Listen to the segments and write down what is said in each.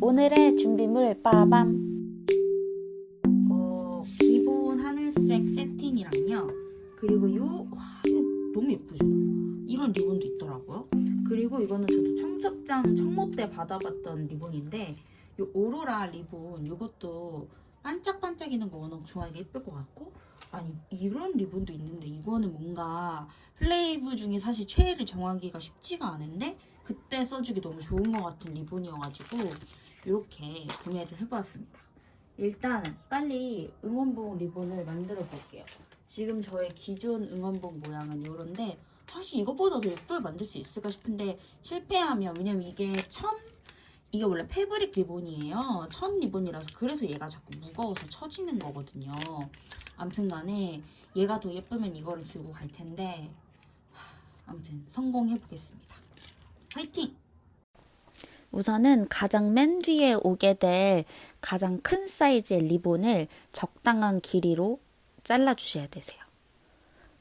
오늘의 준비물 빠밤. 어, 기본 하늘색 세팅이랑요. 그리고 요, 와, 너무 예쁘죠? 이런 리본도 있더라고요. 그리고 이거는 저도 청첩장 청모 때 받아봤던 리본인데, 요 오로라 리본, 요것도 반짝반짝이는 거 워낙 좋아하게 예쁠 것 같고, 아니, 이런 리본도 있는데, 이거는 뭔가 플레이브 중에 사실 최애를 정하기가 쉽지가 않은데, 그때 써주기 너무 좋은 것 같은 리본이어가지고, 이렇게 구매를 해보았습니다. 일단 빨리 응원봉 리본을 만들어 볼게요. 지금 저의 기존 응원봉 모양은 이런데 사실 이것보다도 예쁘게 만들 수 있을까 싶은데 실패하면 왜냐면 이게 천 이게 원래 패브릭 리본이에요. 천 리본이라서 그래서 얘가 자꾸 무거워서 처지는 거거든요. 아무튼간에 얘가 더 예쁘면 이거를 들고 갈 텐데 하, 아무튼 성공해 보겠습니다. 화이팅! 우선은 가장 맨 뒤에 오게 될 가장 큰 사이즈의 리본을 적당한 길이로 잘라 주셔야 되세요.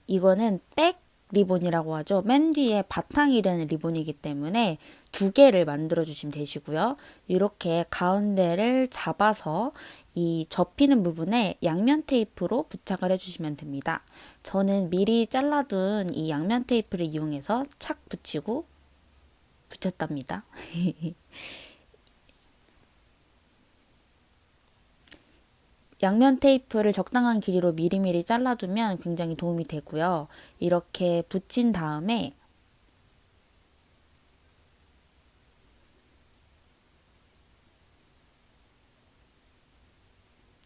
이거는 백 리본이라고 하죠. 맨 뒤에 바탕이 되는 리본이기 때문에 두 개를 만들어 주시면 되시고요. 이렇게 가운데를 잡아서 이 접히는 부분에 양면 테이프로 부착을 해주시면 됩니다. 저는 미리 잘라둔 이 양면 테이프를 이용해서 착 붙이고 붙였답니다. 양면 테이프를 적당한 길이로 미리미리 잘라두면 굉장히 도움이 되고요. 이렇게 붙인 다음에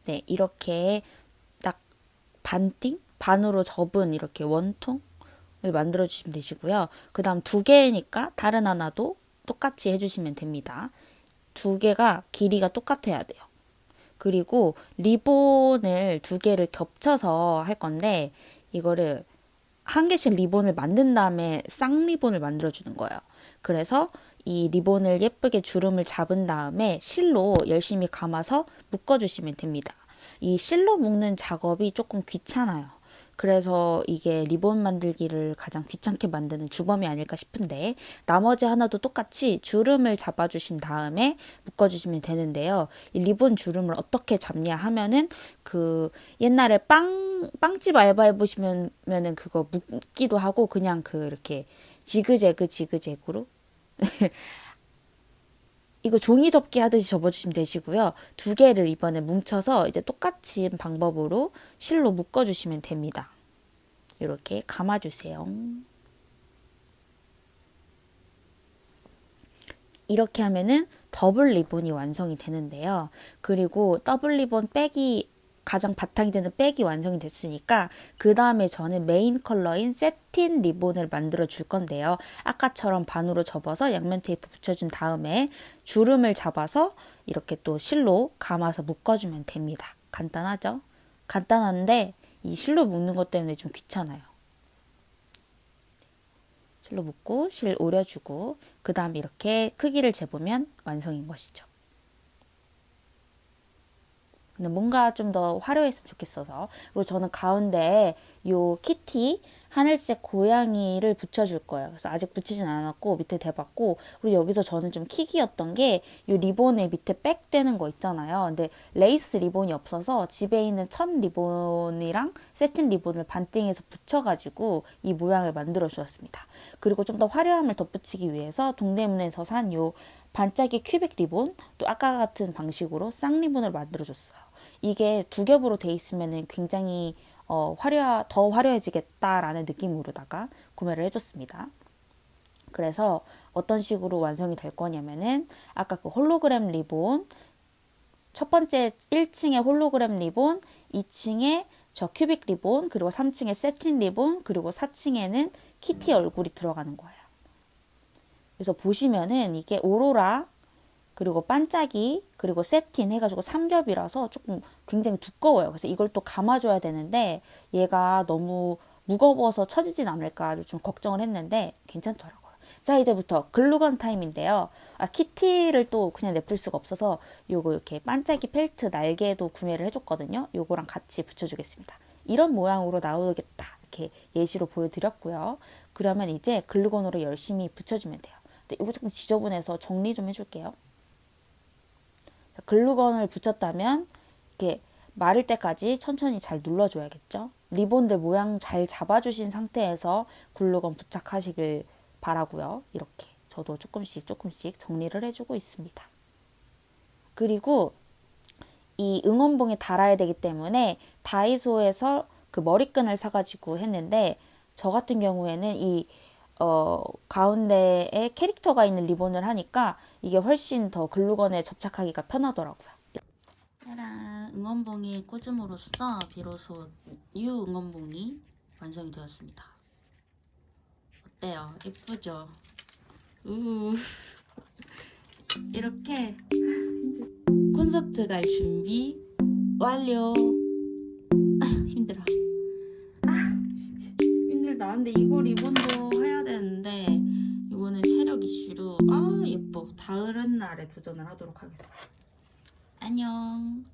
네, 이렇게 딱 반띵? 반으로 접은 이렇게 원통을 만들어 주시면 되시고요. 그 다음 두 개니까 다른 하나도 똑같이 해주시면 됩니다. 두 개가 길이가 똑같아야 돼요. 그리고 리본을 두 개를 겹쳐서 할 건데 이거를 한 개씩 리본을 만든 다음에 쌍리본을 만들어 주는 거예요. 그래서 이 리본을 예쁘게 주름을 잡은 다음에 실로 열심히 감아서 묶어 주시면 됩니다. 이 실로 묶는 작업이 조금 귀찮아요. 그래서 이게 리본 만들기를 가장 귀찮게 만드는 주범이 아닐까 싶은데 나머지 하나도 똑같이 주름을 잡아주신 다음에 묶어주시면 되는데요. 이 리본 주름을 어떻게 잡냐 하면은 그 옛날에 빵 빵집 알바 해보시면은 그거 묶기도 하고 그냥 그 이렇게 지그재그 지그재그로 이거 종이 접기 하듯이 접어주시면 되시고요. 두 개를 이번에 뭉쳐서 이제 똑같이 방법으로 실로 묶어주시면 됩니다. 이렇게 감아주세요. 이렇게 하면은 더블 리본이 완성이 되는데요. 그리고 더블 리본 백이 가장 바탕이 되는 백이 완성이 됐으니까 그 다음에 저는 메인 컬러인 세틴 리본을 만들어 줄 건데요. 아까처럼 반으로 접어서 양면 테이프 붙여준 다음에 주름을 잡아서 이렇게 또 실로 감아서 묶어주면 됩니다. 간단하죠? 간단한데 이 실로 묶는 것 때문에 좀 귀찮아요. 실로 묶고 실 오려주고 그 다음에 이렇게 크기를 재보면 완성인 것이죠. 근데 뭔가 좀 더 화려했으면 좋겠어서 그리고 저는 가운데에 요 키티 하늘색 고양이를 붙여줄 거예요. 그래서 아직 붙이진 않았고 밑에 대봤고 그리고 여기서 저는 좀 킥이었던 게 이 리본에 밑에 백 되는 거 있잖아요. 근데 레이스 리본이 없어서 집에 있는 천 리본이랑 세틴 리본을 반띵해서 붙여가지고 이 모양을 만들어 주었습니다. 그리고 좀 더 화려함을 덧붙이기 위해서 동대문에서 산 요 반짝이 큐빅 리본 또 아까 같은 방식으로 쌍 리본을 만들어 줬어요. 이게 두 겹으로 돼 있으면 굉장히 어, 화려, 더 화려해지겠다라는 느낌으로다가 구매를 해줬습니다. 그래서 어떤 식으로 완성이 될 거냐면은 아까 그 홀로그램 리본 첫 번째 1층에 홀로그램 리본, 2층에 저 큐빅 리본, 그리고 3층에 세틴 리본, 그리고 4층에는 키티 얼굴이 들어가는 거예요. 그래서 보시면은 이게 오로라 그리고 반짝이 그리고 세틴 해가지고 삼겹이라서 조금 굉장히 두꺼워요. 그래서 이걸 또 감아줘야 되는데 얘가 너무 무거워서 처지진 않을까 좀 걱정을 했는데 괜찮더라고요. 자 이제부터 글루건 타임인데요. 아 키티를 또 그냥 냅둘 수가 없어서 요거 이렇게 반짝이 펠트 날개도 구매를 해줬거든요. 요거랑 같이 붙여주겠습니다. 이런 모양으로 나오겠다 이렇게 예시로 보여드렸고요. 그러면 이제 글루건으로 열심히 붙여주면 돼요. 근데 이거 조금 지저분해서 정리 좀 해줄게요. 글루건을 붙였다면 이렇게 마를 때까지 천천히 잘 눌러줘야겠죠. 리본들 모양 잘 잡아주신 상태에서 글루건 부착하시길 바라고요. 이렇게 저도 조금씩 조금씩 정리를 해주고 있습니다. 그리고 이 응원봉에 달아야 되기 때문에 다이소에서 그 머리끈을 사가지고 했는데 저 같은 경우에는 이 어, 가운데에 캐릭터가 있는 리본을 하니까 이게 훨씬 더 글루건에 접착하기가 편하더라고요. 짜란 응원봉이 꽂음으로써 비로소 유 응원봉이 완성이 되었습니다. 어때요? 예쁘죠? 우 이렇게 콘서트 갈 준비 완료. 아 힘들어. 아 진짜 힘들다. 근데 이거 리본도 아 날에 도전을 하도록 하겠습니다. 안녕.